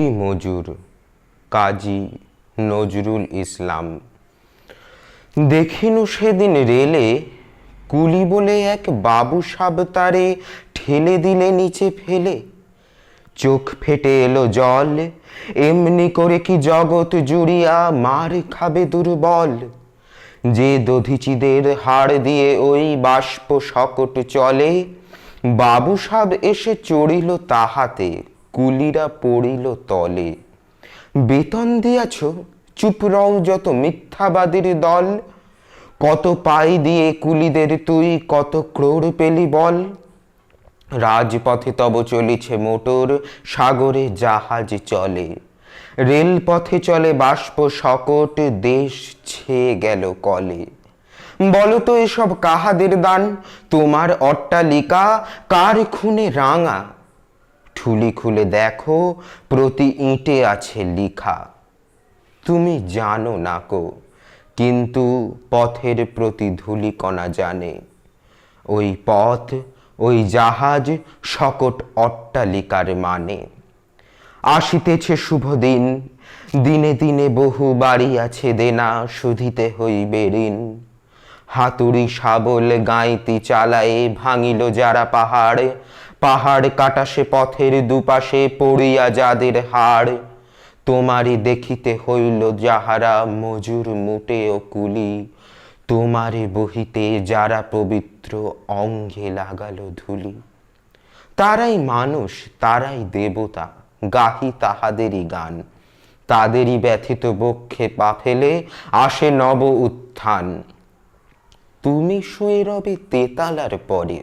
মজুর কাজী নজরুল ইসলাম। দেখিনু সেদিন রেলে, কুলি বলে এক বাবু সাব তারে ঠেলে দিলে নিচে ফেলে। চোখ ফেটে এলো জল, এমনি করে কি জগৎ জুড়িয়া মার খাবে দুর্বল। যে দধিচিদের হাড় দিয়ে ওই বাষ্প সকট চলে, বাবু সাব এসে চড়িল তাহাতে। কুলিরা পড়িল তলে। বেতন দিয়াছ, চুপ রও যত মিথ্যাবাদীর দল। কত পাই দিয়ে কুলিদের তুই, কত ক্রোড় পেলি বল। রাজপথে তব চলিছে মোটর, সাগরে জাহাজ চলে। রেলপথে চলে বাষ্প সকট, দেশ ছেয়ে গেল কলে। বলো তো এসব কাহাদের দান? তোমার অট্টালিকা কার খুনে রাঙা? ঠুলি খুলে দেখো, প্রতি ইঁটে আছে লিখা। তুমি জানো না কো কিন্তু পথের প্রতি ধূলিকণা জানে। ওই পথ, ওই জাহাজ শকট অট্টালিকার মানে। আসিতেছে শুভ দিন দিনে দিনে বহু বাড়ি আছে দেনা শুধিতে হইবে ঋণ। হাতুড়ি শাবল গাঁইতি চালায়ে ভাঙিল যারা পাহাড় পাহাড় কাটাসে পথের দুপাশে পড়িয়া যাদের হাড়। তোমারই দেখিতে হইল যাহারা মজুর মুটে ও কুলি। তোমারে বহিতে যারা পবিত্র অঙ্গে লাগালো ধুলি। তারাই মানুষ, তারাই দেবতা, গাহি তাহাদেরই গান। তাদেরই ব্যথিত বক্ষে পা ফেলে আসে নব উত্থান। তুমি শুয়ে রবে তেতালার পরে